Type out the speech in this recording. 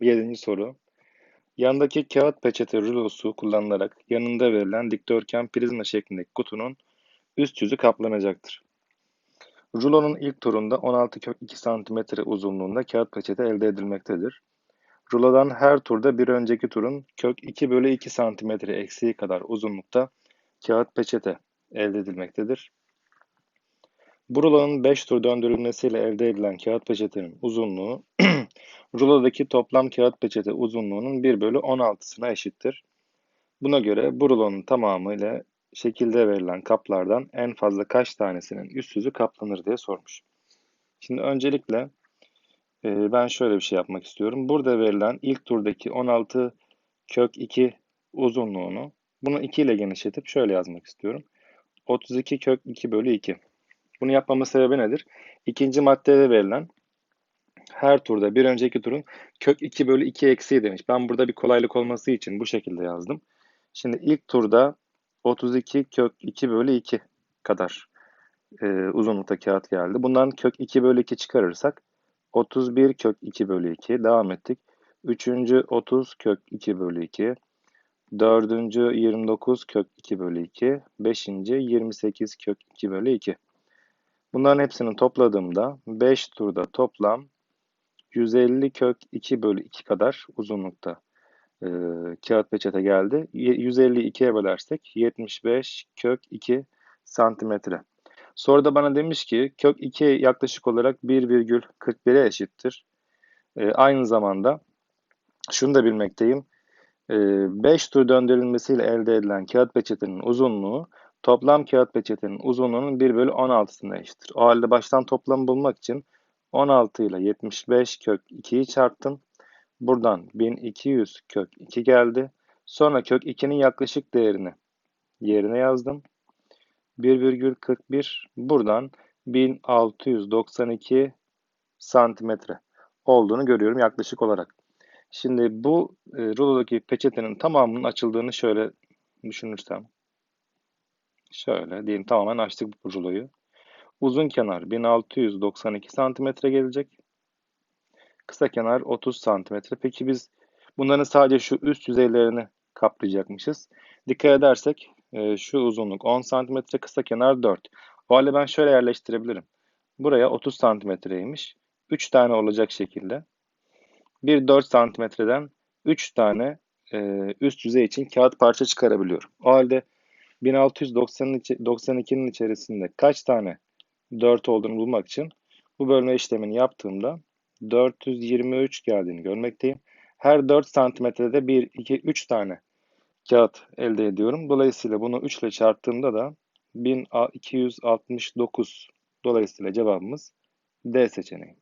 Yedinci soru. Yandaki kağıt peçete rulosu kullanılarak yanında verilen dikdörtgen prizma şeklindeki kutunun üst yüzü kaplanacaktır. Rulonun ilk turunda 16 kök 2 cm uzunluğunda kağıt peçete elde edilmektedir. Rulodan her turda bir önceki turun kök 2 bölü 2 cm eksiği kadar uzunlukta kağıt peçete elde edilmektedir. Bu rulonun 5 tur döndürülmesiyle elde edilen kağıt peçetenin uzunluğu rulodaki toplam kağıt peçete uzunluğunun 1 bölü 16'sına eşittir. Buna göre bu rulonun tamamı ile şekilde verilen kaplardan en fazla kaç tanesinin üst yüzü kaplanır diye sormuş. Şimdi öncelikle e, ben şöyle bir şey yapmak istiyorum. Burada verilen ilk turdaki 16 kök 2 uzunluğunu bunu 2 ile genişletip şöyle yazmak istiyorum. 32 kök 2 bölü 2. Bunu yapmamın sebebi nedir? İkinci maddede verilen her turda bir önceki turun kök 2 bölü 2 eksiği demiş. Ben burada bir kolaylık olması için bu şekilde yazdım. Şimdi ilk turda 32 kök 2 bölü 2 kadar e, uzunlukta kağıt geldi. Bundan kök 2 bölü 2 çıkarırsak 31 kök 2 bölü 2 devam ettik. Üçüncü 30 kök 2 bölü 2. Dördüncü 29 kök 2 bölü 2. Beşinci 28 kök 2 bölü 2. Bunların hepsini topladığımda 5 turda toplam 150 kök 2 bölü 2 kadar uzunlukta e, kağıt peçete geldi. 150'yi 2'ye bölersek 75 kök 2 santimetre. Soruda bana demiş ki kök 2 yaklaşık olarak 1,41'e eşittir. E, aynı zamanda şunu da bilmekteyim. 5 e, tur döndürülmesiyle elde edilen kağıt peçetenin uzunluğu toplam kağıt peçetenin uzunluğunun 1 bölü 16'sına eşittir. O halde baştan toplamı bulmak için 16 ile 75 kök 2'yi çarptım. Buradan 1200 kök 2 geldi. Sonra kök 2'nin yaklaşık değerini yerine yazdım. 1,41 buradan 1692 santimetre olduğunu görüyorum yaklaşık olarak. Şimdi bu e, rulodaki peçetenin tamamının açıldığını şöyle düşünürsem. Şöyle diyelim tamamen açtık bu ruloyu. Uzun kenar 1692 santimetre gelecek. Kısa kenar 30 santimetre. Peki biz bunların sadece şu üst yüzeylerini kaplayacakmışız. Dikkat edersek e, şu uzunluk 10 santimetre, kısa kenar 4. O halde ben şöyle yerleştirebilirim. Buraya 30 santimetreymiş. 3 tane olacak şekilde. Bir 4 santimetreden 3 tane e, üst yüzey için kağıt parça çıkarabiliyorum. O halde 1692'nin içerisinde kaç tane 4 olduğunu bulmak için bu bölme işlemini yaptığımda 423 geldiğini görmekteyim. Her 4 santimetrede 1, 2, 3 tane kağıt elde ediyorum. Dolayısıyla bunu 3 ile çarptığımda da 1269 dolayısıyla cevabımız D seçeneği.